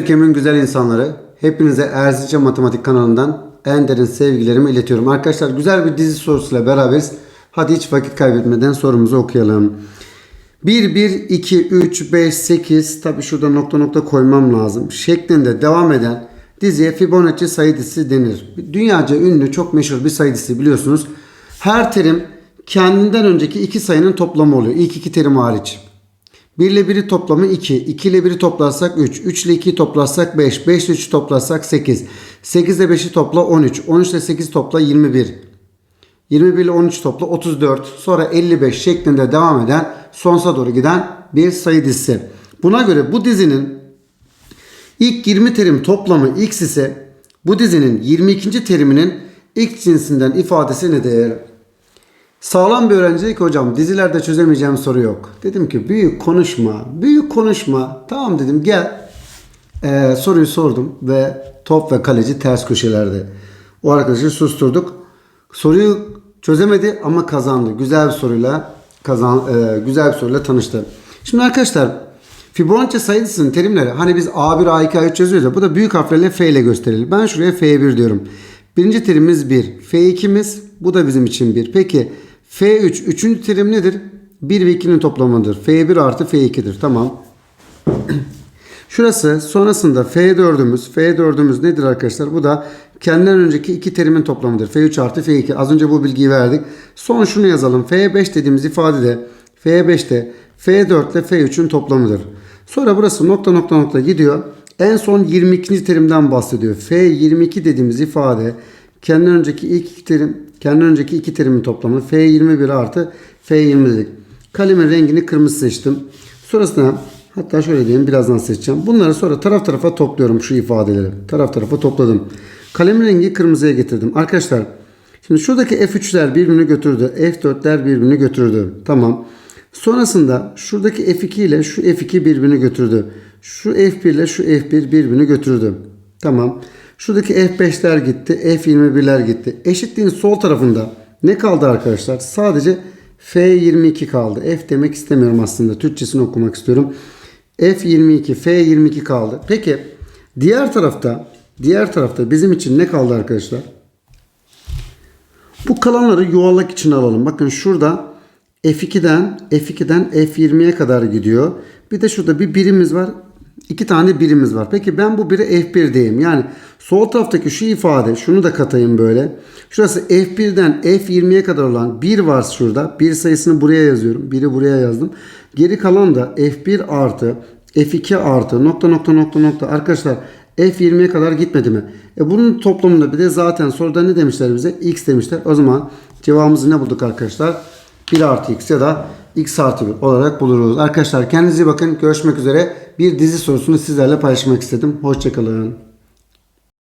Ülkemin güzel insanları, hepinize Erzincan Matematik kanalından en derin sevgilerimi iletiyorum. Arkadaşlar güzel bir dizi sorusuyla beraberiz. Hadi hiç vakit kaybetmeden sorumuzu okuyalım. 1, 1, 2, 3, 5, 8 tabi şurada nokta nokta koymam lazım. Şeklinde devam eden diziye Fibonacci sayı dizisi denir. Dünyaca ünlü çok meşhur bir sayı dizisi biliyorsunuz. Her terim kendinden önceki iki sayının toplamı oluyor. İlk iki terim hariç. 1 ile 1'i toplamı 2. 2 ile 1'i toplarsak 3. 3 ile 2'yi toplarsak 5. 5 ile 3'ü toplarsak 8. 8 ile 5'i topla 13. 13 ile 8 topla 21. 21 ile 13 topla 34. Sonra 55 şeklinde devam eden sonsuza doğru giden bir sayı dizisi. Buna göre bu dizinin ilk 20 terim toplamı x ise bu dizinin 22. teriminin x cinsinden ifadesi nedir? Sağlam bir öğrenci dedi ki hocam dizilerde çözemeyeceğim soru yok. Dedim ki büyük konuşma, büyük konuşma. Tamam dedim gel. Ee, soruyu sordum ve top ve kaleci ters köşelerde. O arkadaşı susturduk. Soruyu çözemedi ama kazandı. Güzel bir soruyla kazan, e, güzel bir soruyla tanıştı. Şimdi arkadaşlar Fibonacci sayısının terimleri hani biz A1, A2, A3 yazıyoruz ya bu da büyük harflerle F ile gösterilir. Ben şuraya F1 diyorum. Birinci terimimiz 1. F2'miz bu da bizim için 1. Peki F3 üçüncü terim nedir? 1 ve 2'nin toplamıdır. F1 artı F2'dir. Tamam. Şurası sonrasında F4'ümüz. F4'ümüz nedir arkadaşlar? Bu da kendinden önceki iki terimin toplamıdır. F3 artı F2. Az önce bu bilgiyi verdik. Son şunu yazalım. F5 dediğimiz ifade de F5'te F4 ile F3'ün toplamıdır. Sonra burası nokta nokta nokta gidiyor. En son 22. terimden bahsediyor. F22 dediğimiz ifade kendinden önceki ilk terim, kendinden önceki iki terimin toplamı F21 artı F20 dedik. Kalemin rengini kırmızı seçtim. Sonrasında hatta şöyle diyeyim birazdan seçeceğim. Bunları sonra taraf tarafa topluyorum şu ifadeleri. Taraf tarafa topladım. Kalemin rengi kırmızıya getirdim. Arkadaşlar şimdi şuradaki F3'ler birbirini götürdü. F4'ler birbirini götürdü. Tamam. Sonrasında şuradaki F2 ile şu F2 birbirini götürdü. Şu F1 ile şu F1 birbirini götürdü. Tamam. Şuradaki F5'ler gitti. F21'ler gitti. Eşitliğin sol tarafında ne kaldı arkadaşlar? Sadece F22 kaldı. F demek istemiyorum aslında. Türkçesini okumak istiyorum. F22, F22 kaldı. Peki diğer tarafta diğer tarafta bizim için ne kaldı arkadaşlar? Bu kalanları yuvarlak için alalım. Bakın şurada F2'den F2'den F20'ye kadar gidiyor. Bir de şurada bir birimiz var. İki tane birimiz var. Peki ben bu biri F1 diyeyim. Yani sol taraftaki şu ifade şunu da katayım böyle. Şurası F1'den F20'ye kadar olan 1 var şurada. Bir sayısını buraya yazıyorum. Biri buraya yazdım. Geri kalan da F1 artı F2 artı nokta nokta nokta nokta. Arkadaşlar F20'ye kadar gitmedi mi? E bunun toplamında bir de zaten soruda ne demişler bize? X demişler. O zaman cevabımızı ne bulduk arkadaşlar? 1 artı x ya da x artı 1 olarak buluruz. Arkadaşlar kendinize iyi bakın. Görüşmek üzere. Bir dizi sorusunu sizlerle paylaşmak istedim. Hoşçakalın.